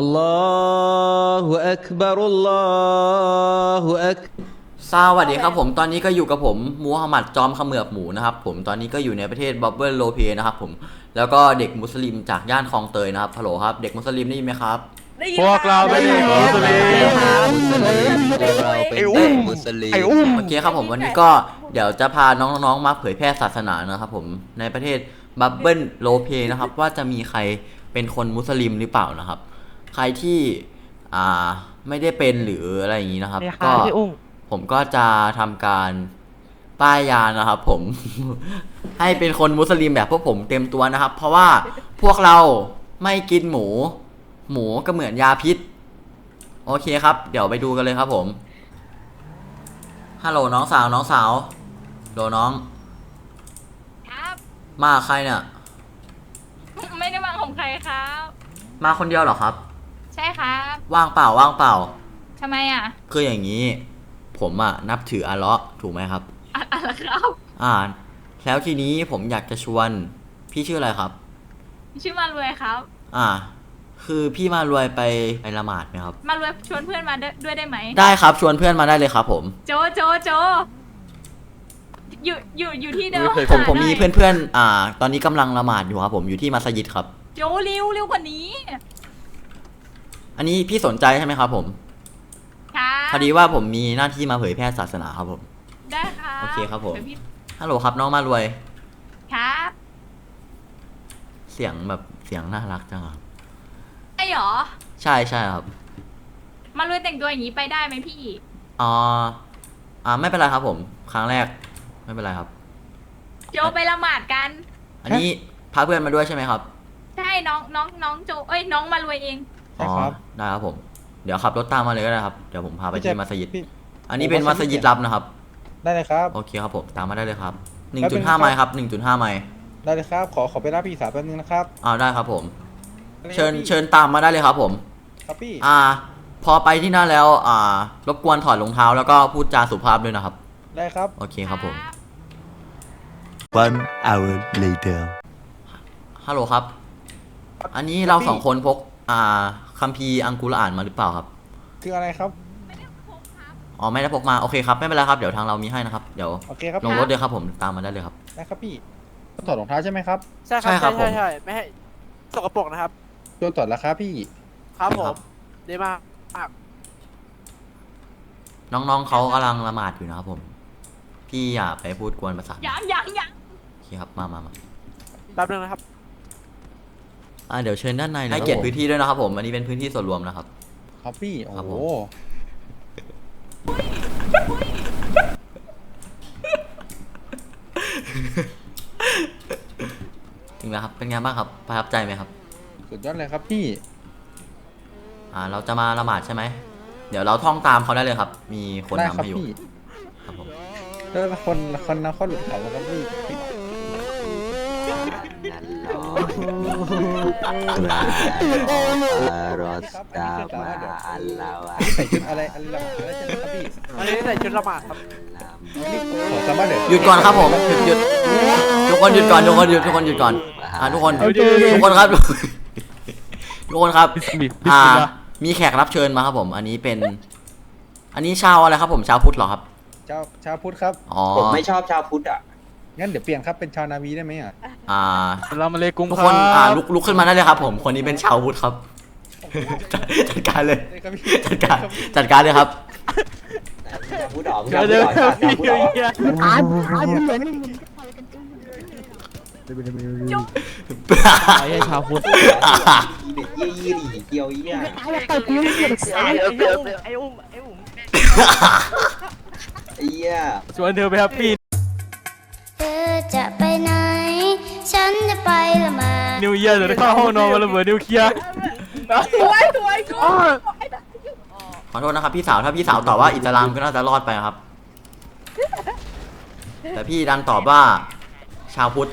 Allahu Akbar Allahu Akbar สวัสดีครับผมตอนนี้ก็อยู่กับผมมูฮัมหมัดจอมขมือบหมูนะครับผมตอนนี้ก็อยู่ในประเทศบับเบิลโลเพนะครับผมแล้วก็เด็กมุสลิมจากย่านคลองเตยนะครับฮัลโหลครับเด็กมุสลิมได้ยินไหมครับพวกเราไม่ได้นมุสลิม มุสลิเราเป็นเด็กมุสลิมไอ้อุ้ม โอเคครับผมวันนี้ก็เดี๋ยวจะพาน้องๆมาเผยแพร่ศาสนานะครับผมในประเทศบับเบิลโลเพนะครับว่าจะมีใครเป็นคนมุสลิมหรือเปล่านะครับ ใครที่อ่าไม่ได้เป็นหรืออะไรอย่างนี้นะครับ ก็ผมก็จะทำการป้ายยานะครับ ผม ให้เป็นคนมุสลิมแบบพวกผมเต็มตัวนะครับ เพราะว่าพวกเราไม่กินหมู หมูก็เหมือนยาพิษ โอเคครับ เดี๋ยวไปดูกันเลยครับ ผมฮัลโหลน้องสาวน้องสาวโหลน้อง ครับ มาใครเนี่ย ไม่ได้มาของใครครับ มาคนเดียวเหรอครับ ใช่ครับว่างเปล่าว่างเปล่า ทำไมอะคืออย่างนี้ ผมอะนับถืออัลเลาะห์ถูกไหมครับ อะอะไรครับ อ่า แล้วทีนี้ผมอยากจะชวน พี่ชื่ออะไรครับ ชื่อมารวยครับ อ่า คือพี่มารวยไปไปละหมาดไหมครับ มารวยชวนเพื่อนมาด้วยด้วยได้ไหม ได้ครับชวนเพื่อนมาได้เลยครับ ผม โจโจโจอยู่อยู่อยู่ที่เดิมผมผมมีหาหน่ยเพื่อนเพื่อนๆอ่า ตอนนี้กำลังละหมาดอยู่ครับผมอยู่ที่มัสยิดครับ โจเร็วเร็วกว่านี้ อันนี้พี่สนใจใช่ไหมครับ ผมครับพอดีว่าผมมีหน้าที่มาเผยแพร่ศาสนาครับผม ได้ครับโอเคครับผม ดี๋ยวพี่ฮัลโหลครับน้องมารวย ครับเสียงแบบเสียงน่ารักจังครับไอ้หรอ ใช่ใช่ครับมารวยแต่งตัวอย่างนี้ไปได้ไหมพี่อ๋ออ่าไม่เป็นไรครับ ผม ครั้งแรก ไม่เป็นไรครับ โจไปละหมาดกัน อันนี้พาเพื่อนมาด้วยใช่ไหมครับ ใช่น้องน้องน้องโจ เอ้ยน้องมารวยเอง ใช่ครับอ๋อได้ครับผม เดี๋ยวขับรถตามมาเลยก็ได้ครับเดี๋ยวผมพาไปพี่ที่จะมัสยิด พี่ อันนี้เป็นโอ้มัมัสสยิยิดดลับนะครับ ได้เลยครับ โอเคครับผมตามมาได้เลยครับหนึ่งแป๊บจุนึดงห้านะครับไมล์ครับหนึ่งจุดห้าไมล์ได้เลยครับ ขอขอไปรับพี่สาวแป๊บนึงนะครับอ้าวได้ครับผมได้ลยเชิญพี่เชิญตามมาได้เลยครับผม ครับพี่ อ่า พอไปที่นั่นแล้ว อ่า รบกวนถอดรองเท้าแล้วก็พูดจาสุภาพด้วยนะครับ ได้ครับ โอเคครับผม One hour later ฮัลโหลครับ อันนี้เราสองคนพก อ่า คัมภีร์อังกุรอานมาหรือเปล่าครับ คืออะไรครับ อ๋อไม่ได้พกมาโอเคครับไม่เป็นไรครับเดี๋ยวทางเรามีให้นะครับเดี๋ยวโอเคครับลงรถเลยครับผมตามมาได้เลยครับได้ครับพี่ต้องถอดรองเท้าใช่ไหมครับใช่ครับใช่ครัใช่บผมใช่ใช่ไม่ให้สกปรกนะครับ โดนถอดแล้วครับพี่ ครับผครัมบดีมากมากน้องๆเขากำลังละหมาดอยู่นะครับผม พี่อย่าไปพูดกวนประสาทยังยังยังโอเคครับมามามาแป๊บนึงนะครับ อ่าเดี๋ยวเชิญด้านในเลยให้เกียรติพื้นที่ด้วยนะครับผม อันนี้เป็นพื้นที่ส่วนรวมนะครับครับพี่โอ้ครับโหผมถึงแล้วครับ เป็นไงบ้างครับ ประทับใจไหมครับ สุดยอดเลยครับพี่ อ่า เราจะมาละหมาดใช่ไหม เดี๋ยวเราท่องตามเขาได้เลยครับ มีคนได้นำครับให้อยู่พี่ครับผมแล้วคนคนนำเข้าหลุดเขาแล้วค รับพี่พี่ใส่ชุดอะไรอะไรละหมาดแล้วใช่ไหมครับพี่อันนี้ใส่ชุดละหมาดครับขอสามารถเดี๋ยวหยุดก่อนครับผมหยุดหยุดทุกคนหยุดก่อนทุกคนหยุดทุกคนหยุดก่อนอ่าทุกคนทุกคนครับทุกคนครับอ่ามีแขกรับเชิญมาครับผม อันนี้เป็น อันนี้ชาวอะไรครับผมชาวพุทธเหรอครับเจ้าชาวพุทธครับอ๋อผมไม่ชอบชาวพุทธอะ งั้นเดี๋ยวเปลี่ยนครับเป็นชาวนาวีได้ไหมอะอ่า เรามาเลยกุ้งทุกคนอ่าลุกลุกขึ้นมาได้เลยครับ ผมคนนี้เป็นชาวพุทธครับ จัดการเลย ได้ครับพี่จัดการจัดการเลยครับชาวพุทธเหรอเดี๋ยวเดี๋ยวชาวพุทธเหรอเดี๋ยวไม่ใช่ชาวพุทธเด็กเยี่ยยี่หลีเกียวเยี่ยไอ้อุ้มไอ้อุ้มไอ้อุ้มไอ้เยี่ย ชวนเธอไปครับพี่เธอ จะไปไหน ฉันจะไปละหมาดนิวเยียร์เดี๋ยวเข้าห้องนอนมาระเบิดนิวเคลียร์สวยสวยกูขอโทษนะครับพี่สาวถ้าพี่สาวตอบว่าอิสลามก็น่าจะรอดไปครับ แต่พี่ดันตอบว่า ชาวพุทธ